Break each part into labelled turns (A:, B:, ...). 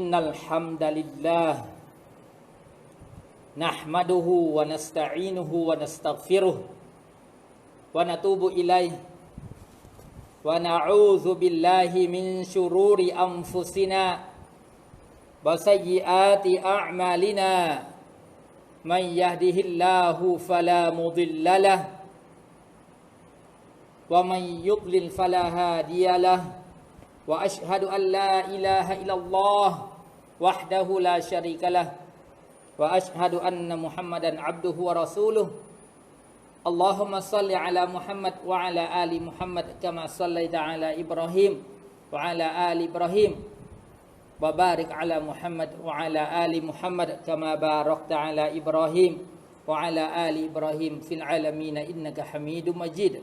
A: إن الحمد لله نحمده ونستعينه ونستغفره ونتوب إليه ونعوذ بالله من شرور أنفسنا وسيئات أعمالنا من يهده الله فلا مضل له ومن يضلل فلا هادي له wa ashhadu an la ilaha illallah wahdahu la syarikalah. Wa ashhadu anna muhammadan abduhu wa rasuluh. Allahumma salli ala Muhammad wa ala ali Muhammad kama sallaita ala Ibrahim wa ala ali Ibrahim. Wa barik ala Muhammad wa ala ali Muhammad kama barakta ala Ibrahim wa ala ali Ibrahim fil alamin innaka Hamidum Majid.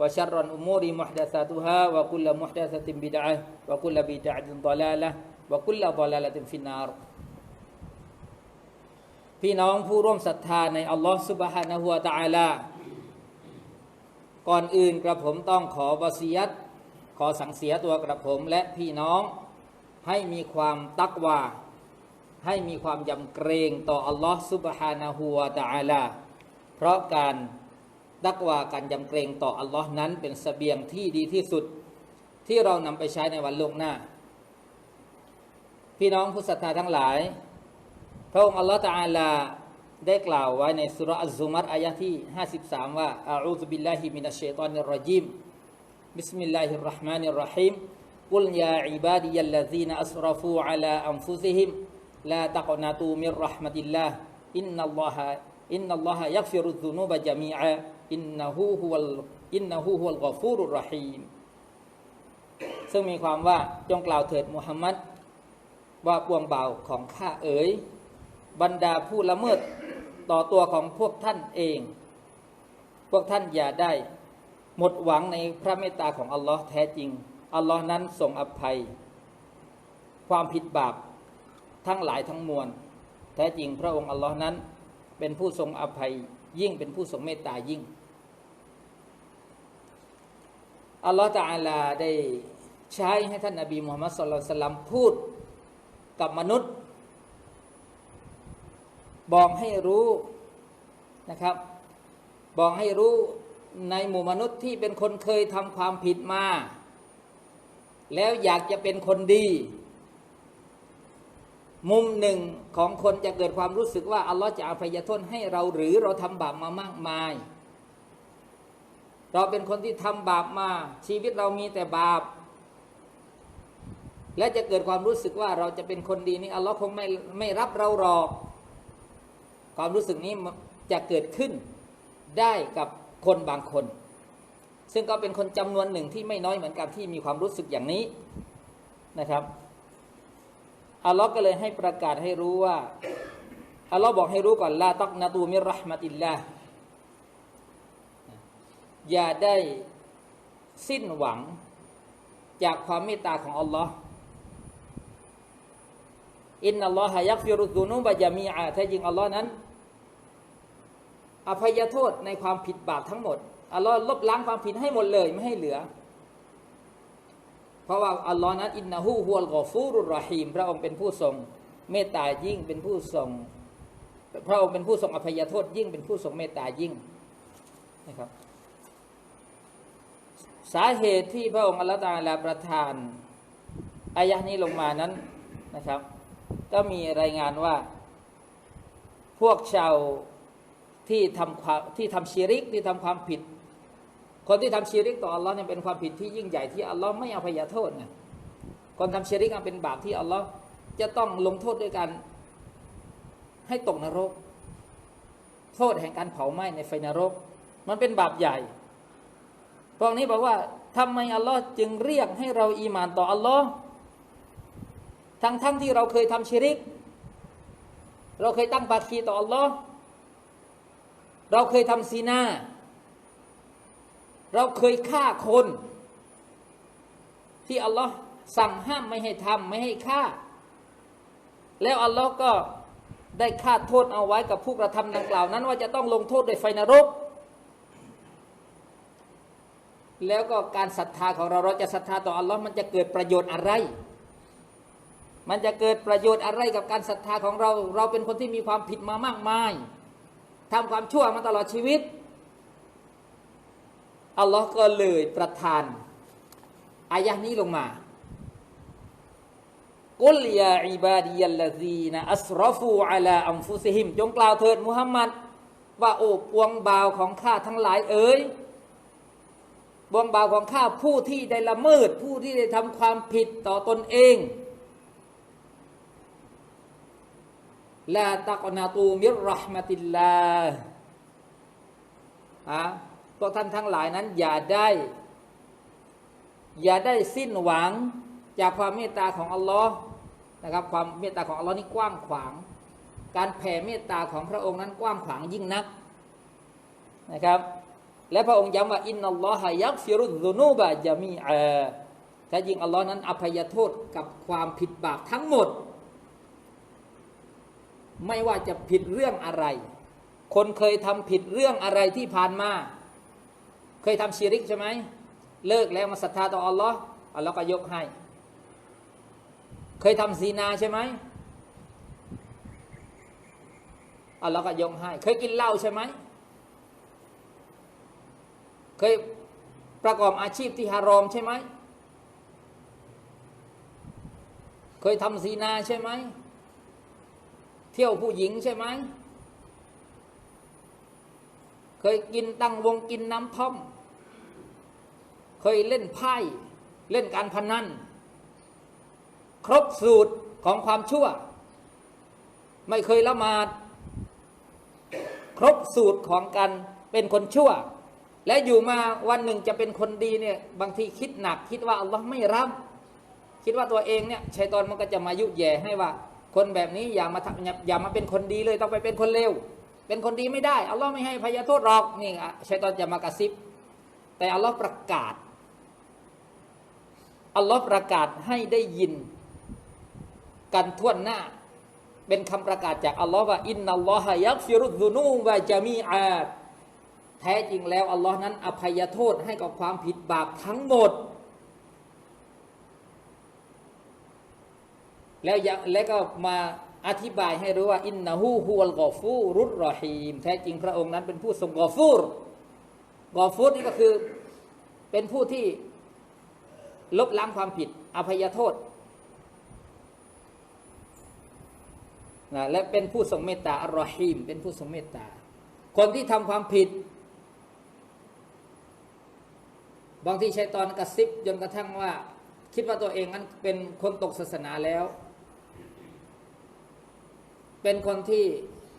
A: وشر الأمور محدثاتها وكل محدثة بدعة وكل بدعة ضلالة وكل ضلالة في النار พี่น้องผู้ร่วมศรัทธาในอัลลอฮฺสุบฮานะฮูวะตะอาลา ก่อนอื่นกระผมต้องขอบาซียัตขอสั่งเสียตัวกระผมและพี่น้องให้มีความตักวา ให้มีความยำเกรงต่ออัลลอฮฺสุบฮานะฮูวะตะอาลา เพราะการ ตักวาการยำเกรงต่ออัลลอฮ์นั้นเป็นสเสบียงที่ดีที่สุดที่เรานำไปใช้ในวันโลกหน้า พี่น้องผู้ศรัทธาทั้งหลาย พระองค์อัลลอฮ์ตะอาลาได้กล่าวไว้ในสุรอัลซุมัรอายะที่ 53 ว่าอาอูซุบิลลาฮิมินัชชัยฏอนิรรจีมบิสมิลลาฮิรราะห์มานิรราะฮีมกุลยาอิบาดิยัลลซีนอัสรฟูอะลาอันฟุซิฮิมลาตักนาตูมิรราะห์มะติลลาห์อินนัลลอฮะ อินนัลลอฮะยักฟิรุซุนูบะจามีอะอินนะฮูฮุวัลอินนะฮูฮุวัลกอฟูรุรรหีมซึ่งมีความว่าจงกล่าวเถิดมุฮัมมัดว่าปวงเบาของข้าเอ๋ยบรรดาผู้ละเมิดต่อตัวของพวกท่านเอง พวกท่านอย่าได้ หมดหวังในพระเมตตาของอัลลอฮ์แท้จริง อัลลอฮ์นั้นทรงอภัย ความผิดบาปทั้งหลายทั้งมวล แท้จริงพระองค์อัลลอฮ์นั้น เป็นผู้ทรงอภัยยิ่งเป็นผู้ทรงเมตตายิ่ง อัลลอฮฺตาอาลาได้ใช้ให้ท่านนาบีมุฮัมมัดสุลตัลลัมพูดกับมนุษย์ บอกให้รู้นะครับ บอกให้รู้ในหมู่มนุษย์ที่เป็นคนเคยทำความผิดมา แล้วอยากจะเป็นคนดี มุมหนึ่งของคนจะเกิดความรู้สึกว่าอัลลอฮ์จะอภัยโทษให้เราหรือเราทำบาปมามากมาย เราเป็นคนที่ทำบาปมา ชีวิตเรามีแต่บาป และจะเกิดความรู้สึกว่าเราจะเป็นคนดีนี่อัลลอฮ์คงไม่ไม่รับเราหรอก ความรู้สึกนี้จะเกิดขึ้นได้กับคนบางคน ซึ่งก็เป็นคนจำนวนหนึ่งที่ไม่น้อยเหมือนกันที่มีความรู้สึกอย่างนี้นะครับ อัลลอฮ์ก็เลยให้ประกาศให้รู้ว่าอัลลอฮ์บอกให้รู้ก่อนลาตักนาตูมิรห์มติลลาอย่าได้สิ้นหวังจากความเมตตาของอัลลอฮ์อินนัลลอฮะยักฟิรุซุนูบะยามีอาแท้จริงอัลลอฮ์นั้น อภัยโทษในความผิดบาปทั้งหมดอัลลอฮ์ลบล้างความผิดให้หมดเลยไม่ให้เหลือ เพราะว่าอัลลอฮ์นั้นอินนะฮูฮุลกอฟูรุรรหีม พระองค์เป็นผู้ทรงเมตตายิ่งเป็นผู้ทรงพระองค์เป็นผู้ทรงอภัยโทษยิ่งเป็นผู้ทรงเมตตายิ่งนะครับสาเหตุที่พระองค์อัลลอฮฺตาลาประทานอายะนี้ลงมานั้นนะครับ ก็มีรายงานว่าพวกชาวที่ทำความที่ทำชีริกที่ทำความผิด คนที่ทำชีริกต่ออัลลอฮ์เนี่ยเป็นความผิดที่ยิ่งใหญ่ที่อัลลอฮ์ไม่อภัยโทษไงคนทำชีริกเป็นบาปที่อัลลอฮ์จะต้องลงโทษด้วยการให้ตกนรก โทษแห่งการเผาไหม้ในไฟนรก มันเป็นบาปใหญ่ พวกนี้บอกว่าทำไมอัลลอฮ์จึงเรียกให้เราอีหมานต่ออัลลอฮ์ทั้งทั้งที่เราเคยทำชิริก เราเคยตั้งปาคีต่ออัลลอฮ์เราเคยทำซีนา เราเคยฆ่าคน ที่อัลลอฮ์สั่งห้ามไม่ให้ทำไม่ให้ฆ่า แล้วอัลลอฮ์ก็ได้คาดโทษเอาไว้กับผู้กระทำดังกล่าวนั้น ว่าจะต้องลงโทษด้วยไฟนรก แล้วก็การศรัทธาของเราเราจะศรัทธาต่ออัลลอฮ์มันจะเกิดประโยชน์อะไร มันจะเกิดประโยชน์อะไรกับการศรัทธาของเรา เราเป็นคนที่มีความผิดมามากมายทำความชั่วมาตลอดชีวิต อัลลอฮ์ก็เลยประทานอายะนี้ลงมากุลยาอิบาดียัลลซีนะอัสรฟูอัลาอัมฟุซิฮิม จงกล่าวเถิดมุฮัมมัดว่าโอ้ปวงบ่าวของข้าทั้งหลายเอ๋ยบวงบ่าวของข้าผู้ที่ได้ละเมิด ผู้ที่ได้ทำความผิดต่อตนเองลาตักนาตูมิรรหมติลลาฮะ พวกท่านทั้งหลายนั้นอย่าได้ อย่าได้สิ้นหวังจากความเมตตาของอัลลอฮ์นะครับความเมตตาของอัลลอฮ์นี่กว้างขวาง การแผ่เมตตาของพระองค์นั้นกว้างขวางยิ่งนักนะครับและพระองค์ย้ำว่าอินนัลลอฮะยักฟิรุดซุนูบะจามีอาแท้จริงอัลลอฮ์นั้นอภัยโทษกับความผิดบาปทั้งหมด ไม่ว่าจะผิดเรื่องอะไร คนเคยทำผิดเรื่องอะไรที่ผ่านมา เคยทำชีริกใช่ไหมเลิกแล้วมาศรัทธาต่ออัลลอฮ์อัลลอฮ์ก็ยกให้ เคยทำซีนาใช่ไหมอัลลอฮ์ก็ยกให้ เคยกินเหล้าใช่ไหมเคยประกอบอาชีพที่ฮารอมใช่ไหมเคยทำซีนาใช่ไหม เที่ยวผู้หญิงใช่ไหม เคยกินตั้งวงกินน้ำท่อม เคยเล่นไพ่เล่นการพนัน ครบสูตรของความชั่ว ไม่เคยละหมาด ครบสูตรของการเป็นคนชั่ว และอยู่มาวันหนึ่งจะเป็นคนดีเนี่ยบางทีคิดหนัก คิดว่าอัลลอฮ์ไม่รับคิดว่าตัวเองเนี่ยชัยตอนมันก็จะมายุแย่ให้ว่า คนแบบนี้อย่ามาทำอย่าอย่ามาเป็นคนดีเลยต้องไปเป็นคนเลว เป็นคนดีไม่ได้อัลลอฮ์ไม่ให้พยาโทษหรอกนี่อะชัยตอนจะมากระซิบ แต่อัลลอฮ์ประกาศอัลลอฮ์ประกาศให้ได้ยิน กันทั่วหน้า เป็นคำประกาศจากอัลลอฮ์ว่าอินนัลลอฮะยักฟิรุดซุนูบะจามีอาตแท้จริงแล้วอัลลอฮ์นั้น อภัยโทษให้กับความผิดบาปทั้งหมด แล้วยังแล้วก็มา อธิบายให้รู้ว่าอินนะฮูฮุวลกอฟูรุรรอฮีม แท้จริงพระองค์นั้นเป็นผู้ทรงกอฟูรกอฟูรนี่ก็คือเป็นผู้ที่ลบล้างความผิด อภัยโทษนะและเป็นผู้ทรงเมตตาอัลรอฮีม เป็นผู้ทรงเมตตา คนที่ทำความผิด บางทีใชัยตอนกระซิบจนกระทั่งว่า คิดว่าตัวเองนั้นเป็นคนตกศาสนาแล้ว เป็นคนที่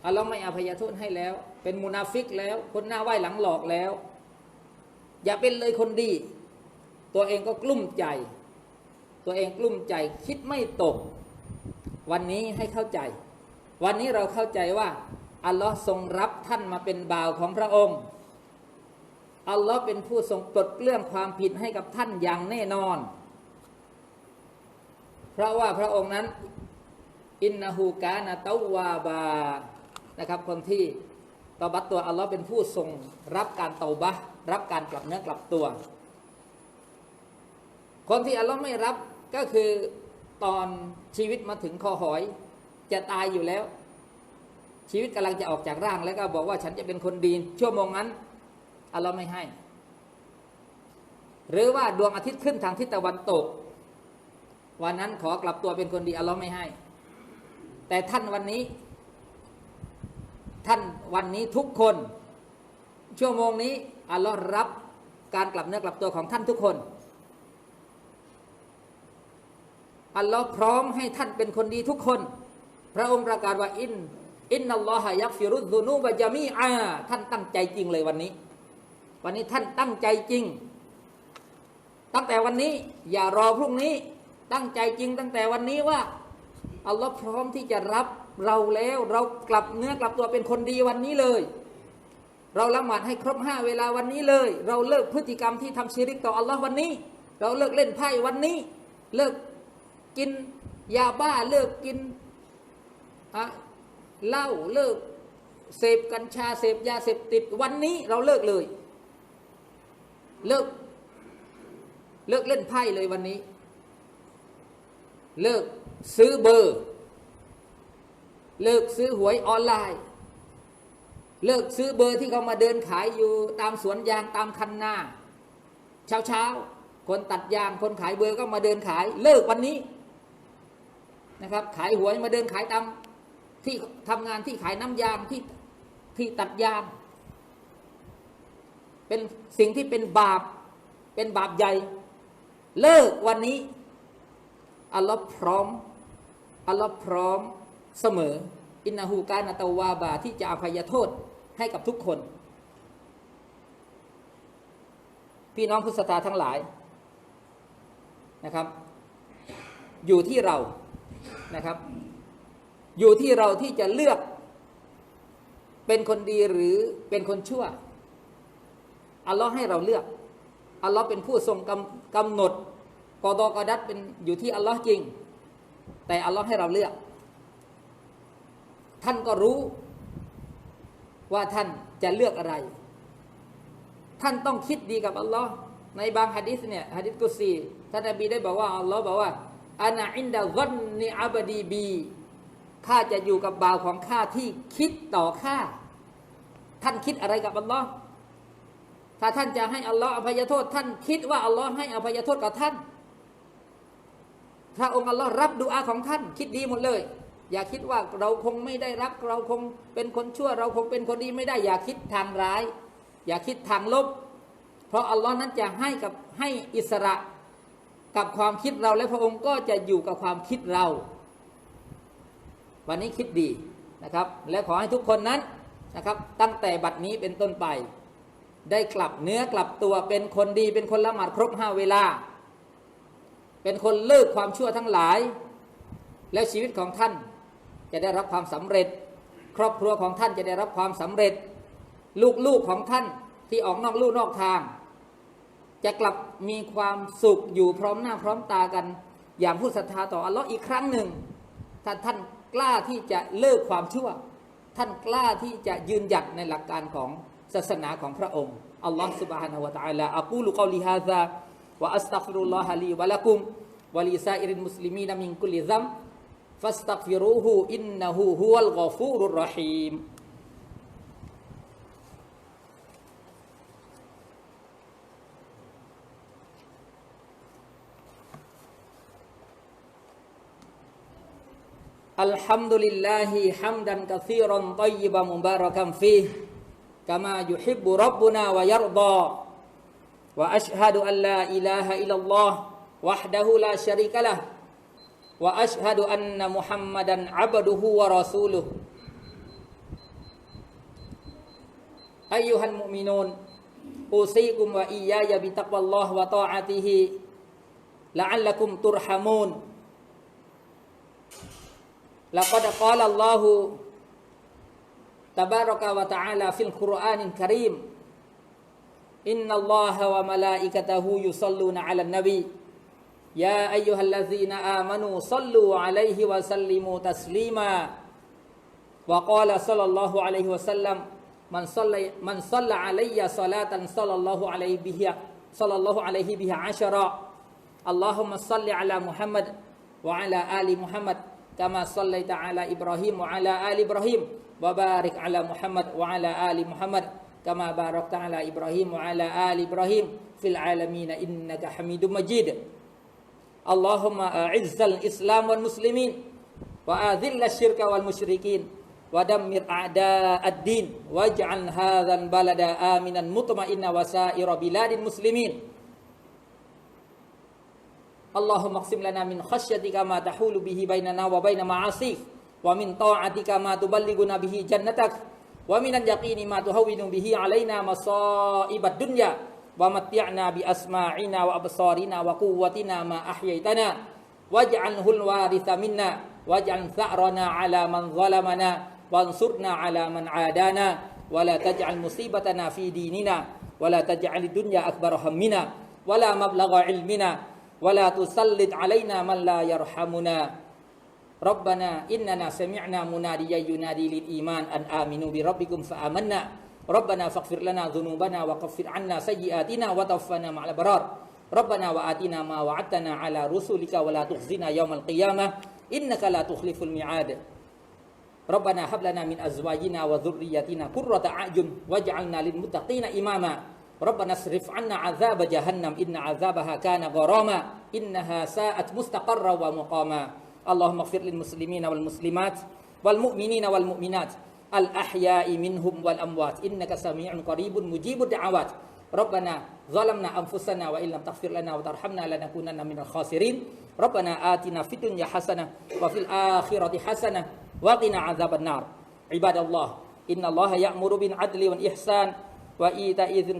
A: อัลลอฮ์ไม่อภัยโทษให้แล้ว เป็นมุนาฟิกแล้ว คนหน้าไหว้หลังหลอกแล้ว อย่าเป็นเลยคนดี ตัวเองก็กลุ้มใจ ตัวเองกลุ้มใจคิดไม่ตก วันนี้ให้เข้าใจ วันนี้เราเข้าใจว่าอัลลอฮ์ทรงรับท่านมาเป็นบ่าวของพระองค์อัลลอฮ์เป็นผู้ทรงปลดเปลื้องความผิดให้กับท่านอย่างแน่นอน เพราะว่าพระองค์นั้น อินนาฮูกานาตาวาบานะครับคนที่ตบัตตัวอัลลอฮ์เป็นผู้ทรงรับการเตาบะรับการกลับเนื้อกลับตัว คนที่อัลลอฮ์ไม่รับก็คือตอนชีวิตมาถึงคอหอย จะตายอยู่แล้ว ชีวิตกำลังจะออกจากร่างแล้วก็บอกว่าฉันจะเป็นคนดี ชั่วโมงนั้นอัลลอฮ์ไม่ให้ หรือว่าดวงอาทิตย์ขึ้นทางทิศตะวันตก วันนั้นขอกลับตัวเป็นคนดีอัลลอฮ์ไม่ให้ แต่ท่านวันนี้ ท่านวันนี้ทุกคน ชั่วโมงนี้อัลลอฮ์รับการกลับเนื้อกลับตัวของท่านทุกคนอัลลอฮ์พร้อมให้ท่านเป็นคนดีทุกคน พระองค์ประกาศว่าอินอินนัลลอฮะยักฟิรุซุนูบะจามีอาท่านตั้งใจจริงเลยวันนี้ วันนี้ท่านตั้งใจจริง ตั้งแต่วันนี้อย่ารอพรุ่งนี้ ตั้งใจจริงตั้งแต่วันนี้ว่า อัลลอฮ์พร้อมที่จะรับเราแล้วเรากลับเนื้อกลับตัวเป็นคนดีวันนี้เลย เราละหมาดให้ครบห้าเวลาวันนี้เลย เราเลิกพฤติกรรมที่ทำชิริกต่ออัลลอฮ์วันนี้ เราเลิกเล่นไพ่วันนี้ เลิกกินยาบ้าเลิกกินอะเหล้าเลิกเสพกัญชาเสพยาเสพติดวันนี้เราเลิกเลย เลิกเลิกเล่นไพ่เลยวันนี้ เลิก ซื้อเบอร์ เลิกซื้อหวยออนไลน์ เลิกซื้อเบอร์ที่เขามาเดินขายอยู่ตามสวนยางตามคันนาเช้าเช้าคนตัดยางคนขายเบอร์ก็มาเดินขาย เลิกวันนี้นะครับ ขายหวยมาเดินขายตามที่ทำงานที่ขายน้ำยางที่ที่ตัดยาง เป็นสิ่งที่เป็นบาป เป็นบาปใหญ่ เลิกวันนี้อัลลอฮ์พร้อม อัลลอฮ์พร้อมเสมอ อินนาหูกานาตาวาบาที่จะอภัยโทษให้กับทุกคน พี่น้องพุทธศรัทธาทั้งหลายนะครับ อยู่ที่เรานะครับ อยู่ที่เราที่จะเลือกเป็นคนดีหรือเป็นคนชั่วอัลลอฮ์ให้เราเลือกอัลลอฮ์เป็นผู้ทรงกำกำหนดกอดอกอดัดเป็นอยู่ที่อัลลอฮ์จริง แต่อัลลอฮ์ให้เราเลือก ท่านก็รู้ว่าท่านจะเลือกอะไร ท่านต้องคิดดีกับอัลลอฮ์ในบางฮะดิษเนี่ยฮะดิษกุซีท่านนบีได้บอกว่าอัลลอฮ์บอกว่าอานาอินดะซันนิอับดีบีข้าจะอยู่กับบ่าวของข้าที่คิดต่อข้าท่านคิดอะไรกับอัลลอฮ์ถ้าท่านจะให้อัลลอฮ์อภัยโทษ ท่านคิดว่าอัลลอฮ์ให้อภัยโทษกับท่าน พระองค์อัลลอฮ์รับดุอาของท่าน คิดดีหมดเลย อย่าคิดว่าเราคงไม่ได้รับ เราคงเป็นคนชั่ว เราคงเป็นคนดีไม่ได้ อย่าคิดทางร้าย อย่าคิดทางลบ เพราะอัลลอฮ์นั้นจะให้กับให้อิสระกับความคิดเราและพระองค์ก็จะอยู่กับความคิดเรา วันนี้คิดดีนะครับ และขอให้ทุกคนนั้นนะครับ ตั้งแต่บัดนี้เป็นต้นไป ได้กลับเนื้อกลับตัวเป็นคนดีเป็นคนละหมาดครบห้าเวลา เป็นคนเลิกความชั่วทั้งหลาย แล้วชีวิตของท่านจะได้รับความสำเร็จ ครอบครัวของท่านจะได้รับความสำเร็จ ลูกๆของท่านที่ออกนอกลู่นอกทาง จะกลับมีความสุขอยู่พร้อมหน้าพร้อมตากัน อย่างผู้ศรัทธาต่ออัลลอฮ์อีกครั้งหนึ่ง ถ้าท่านกล้าที่จะเลิกความชั่ว ท่านกล้าที่จะยืนหยัดในหลักการของศาสนาของพระองค์ อัลลอฮ์ سبحانه และ تعالى อักูลุกอลิฮาซา وأستغفر الله لي ولكم ولسائر المسلمين من كل ذنب فاستغفروه إنه هو الغفور الرحيم. الحمد لله حمدا كثيرا طيبا مباركا فيه كما يحب ربنا ويرضى. وأشهد أن لا إله إلا الله وحده لا شريك له وأشهد أن محمدا عبده ورسوله. أيها المؤمنون أوصيكم وإياي بتقوى الله وطاعته لعلكم ترحمون. لقد قال الله تبارك وتعالى في القرآن الكريم إن الله وملائكته يصلون على النبي. يا أيها الذين آمنوا صلوا عليه وسلموا تسليما. وقال صلى الله عليه وسلم من صلى من صلى علي صلاة صلى الله عليه بها صلى الله عليه بها عشرا. اللهم صل على محمد وعلى آل محمد كما صليت على إبراهيم وعلى آل إبراهيم. وبارك على محمد وعلى آل محمد. كما باركت على إبراهيم وعلى آل إبراهيم في العالمين إنك حميد مجيد. اللهم أعز الإسلام والمسلمين وأذل الشرك والمشركين ودمر أعداء الدين واجعل هذا البلد آمنا مطمئنا وسائر بلاد المسلمين. اللهم اقسم لنا من خشيتك ما تحول به بيننا وبين معاصيك ومن طاعتك ما تبلغنا به جنتك ومن اليقين ما تهون به علينا مصائب الدنيا ومتعنا بأسماعنا وأبصارنا وقوتنا ما أحييتنا. واجعله الوارث منا. واجعل ثأرنا على من ظلمنا. وانصرنا على من عادانا. ولا تجعل مصيبتنا في ديننا. ولا تجعل الدنيا أكبر همنا. ولا مبلغ علمنا. ولا تسلط علينا من لا يرحمنا. ربنا إننا سمعنا مناديا ينادي للإيمان أن آمنوا بربكم فآمنا. ربنا فاغفر لنا ذنوبنا وكفر عنا سيئاتنا وتوفنا مع الأبرار. ربنا وآتنا ما وعدتنا على رسلك ولا تخزنا يوم القيامة. إنك لا تخلف الميعاد. ربنا هب لنا من أزواجنا وذريتنا قرة أعين واجعلنا للمتقين إماما. ربنا اصرف عنا عذاب جهنم. إن عذابها كان غراما. إنها ساءت مستقرا ومقاما. اللهم اغفر للمسلمين والمسلمات والمؤمنين والمؤمنات الأحياء منهم والأموات. إنك سميع قريب مجيب الدعوات. ربنا ظلمنا أنفسنا وإن لم تغفر لنا وترحمنا لنكونن من الخاسرين. ربنا آتنا في الدنيا حسنة وفي الآخرة حسنة وقنا عذاب النار. عباد الله إن الله يأمر بالعدل والإحسان وإيتاء ذي